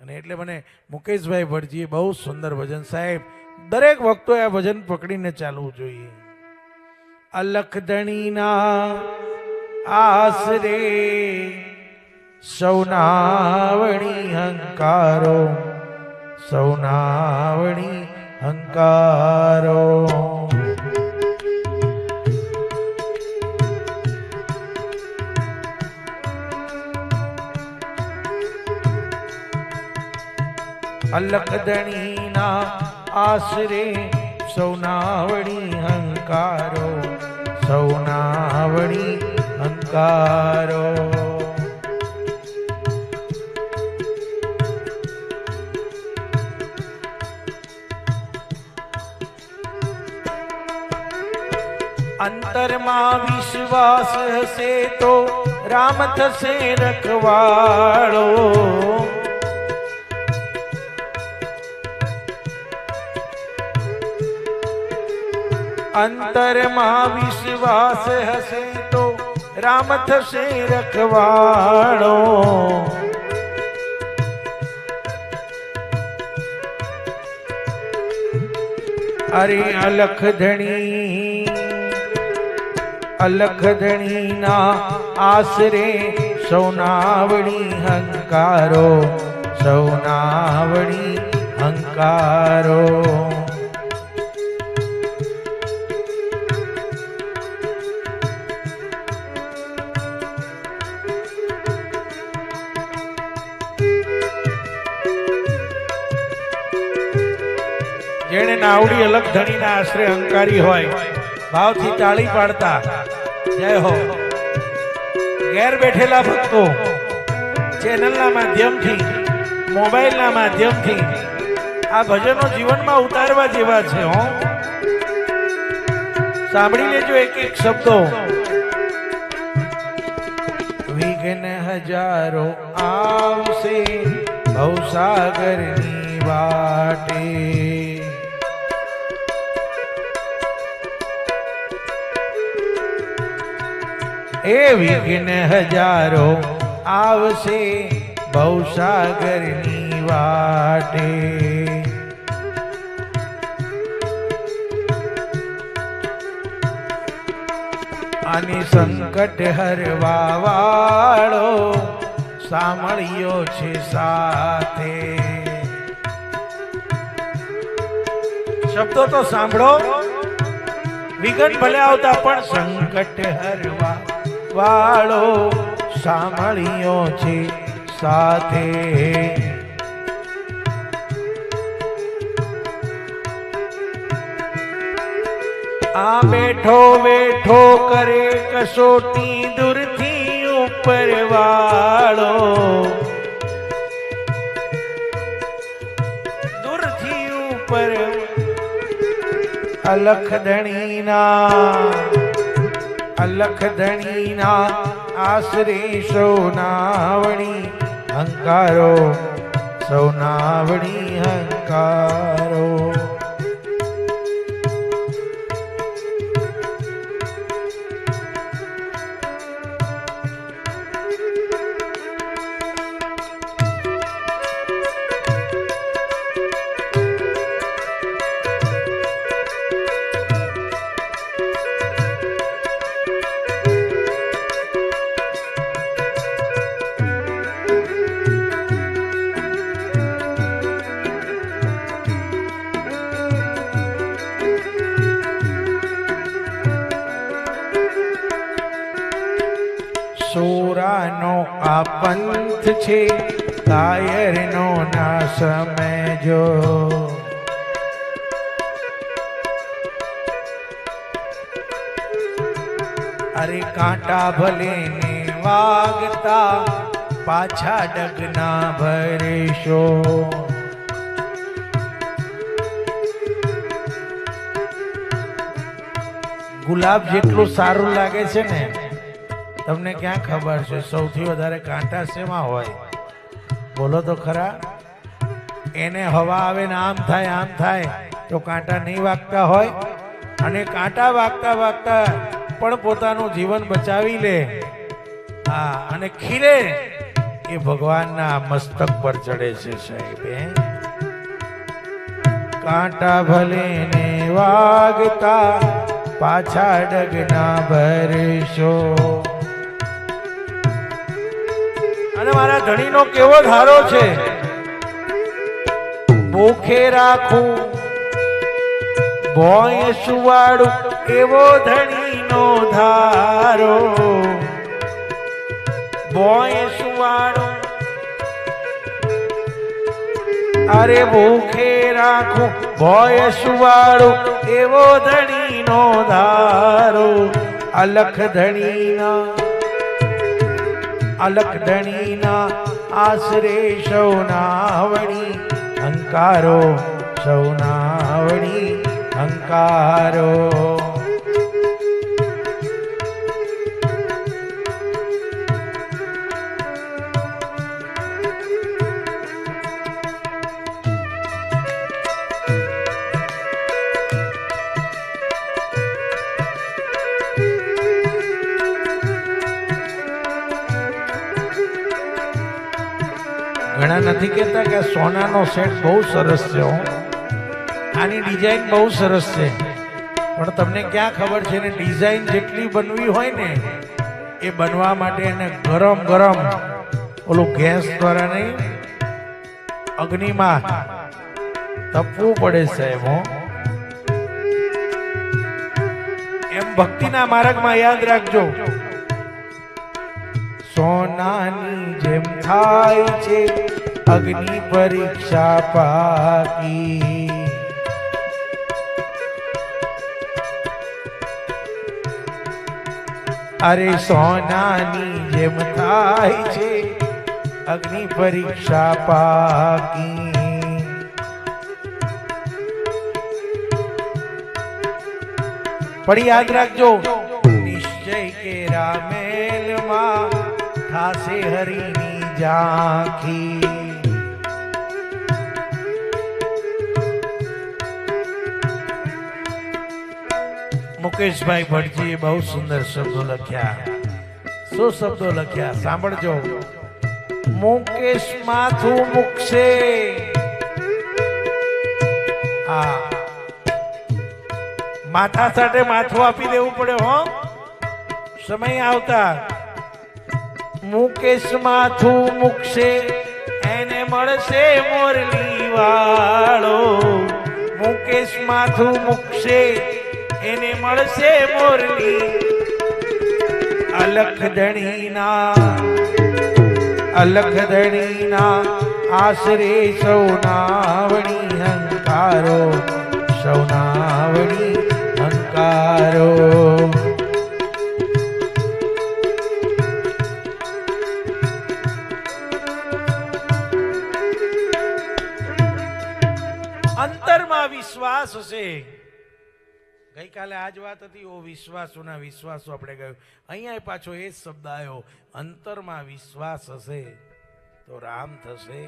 અને એટલે મને મુકેશભાઈ ભટજીએ બહુ સુંદર ભજન. સાહેબ, દરેક વખતો આ ભજન પકડીને ચાલવું જોઈએ. અલખધણીના આશરે સૌનાવણી હંકારો સૌનાવણી હંકારો. અલખધણીના આશરે સૌનાવણી હંકારો સૌનાવણી હંકારો. અંતરમાં વિશ્વાસ હશે તો રામ થશે રખવાળો અંતરમાં વિશ્વાસ હશે તો રામ થશે રખવાળો અરે અલખ ધણી, અલખ ધણીના આશરે સૌનાવણી હંકારો સૌનાવણી હંકારો. નાવડી અલગ ધણીના આશરે અંકારી હોય. ભાવથી તાળી પાડતા. જય હો. ઘેર બેઠેલા ભક્તો, ચેનલના માધ્યમથી, મોબાઈલના માધ્યમથી, આ ભજનો જીવનમાં ઉતારવા જેવા છે, હો. સાંભળી લેજો એક એક શબ્દો. વિઘ્ન હજારો આવશે, ભવસાગરની વાટે. એ વિઘ્ન હજારો આવશે ભવસાગરની વાટે. આની સંકટ હરવા વાળો સાંભળ્યો છે સાથે. શબ્દો તો સાંભળો. વિઘટ ભલે આવતા પણ સંકટ હરવા વાળો સાંભળ્યો છે સાથે. આ બેઠો બેઠો કરે કસોટી દૂરથી ઉપર વાળો. દૂરથી ઉપર અલખ ધણીના અલખ ધણીના આશરે સૌનાવણી હંકારો સૌનાવણી હંકારો આ પંથ છે કાયરનો ના સમજો અરે કાંટા ભલે ને વાગતા, પાછા ડગના ભરેશો ગુલાબ જેટલું સારું લાગે છે ને તમને ક્યાં ખબર છે? સૌથી વધારે કાંટા શેમાં હોય? બોલો તો ખરા. એને હવા આવે ને આમ થાય આમ થાય. તો કાંટા નહીં વાગતા હોય? અને કાંટા વાગતા વાગતા પણ પોતાનું જીવન બચાવી લે. હા, અને ખીરે. એ ભગવાનના મસ્તક પર ચડે છે સાહેબ કાંટા ભલે ને વાગતા, પાછા ડગના ભરશો. અને મારા ધણીનો કેવો ધારો છે? ભૂખે રાખું, ભોય સુવાડું એવો ધણીનો ધારો. ભોય સુવાડું. અરે ભૂખે રાખું, ભોય સુવાડું એવો ધણીનો ધારો. અલખ ધણીના અલખ ધણીના આશરે સૌનાવણી અંકારો સૌનાવણી અંકારો ઘણા નથી કહેતા કે સોનાનો સેટ બહુ સરસ છે આની ડિઝાઇન બહુ સરસ છે. પણ તમને ક્યાં ખબર છે ને, ડિઝાઇન જેટલી બનવી હોય ને, એ બનવા માટે એને ગરમ ગરમ ઓલું ગેસ દ્વારા નહીં, અગ્નિમાં તપવું પડે સાહેબ, હો. એમ ભક્તિના માર્ગમાં યાદ રાખજો. સોનાની જેમ થાય છે અગ્નિ પરીક્ષા પાકી. અરે સોનાની જેમ થાય છે અગ્નિ પરીક્ષા પાકી. પણ યાદ રાખજો, નિશ્ચય કે રામેલમાં થાશે હરિની ઝાંખી મુકેશભાઈ ભટજીએ બહુ સુંદર શબ્દો લખ્યા. શું શબ્દો લખ્યા. સાંભળજો. મુકેશ માથું મુકશે. હા. માથા સાથે માથું આપી દેવું પડે હો. સમય આવતા. મુકેશ માથું મુકશે, એને મળશે મોરલી વાળો. મુકેશ માથું મુકશે, એને મળશે મોરલી અલખ ધણીના. અલખ ધણીના આશરે સૌનાવણી હંકારો સૌનાવણી હંકારો. અંતરમાં વિશ્વાસ હશે ગઈકાલે આ જ વાત હતી, ઓ વિશ્વાસોના વિશ્વાસો આપણે ગયો. અહીંયા પાછો એ જ શબ્દ આવ્યો અંતરમાં વિશ્વાસ હશે, તો રામ થશે.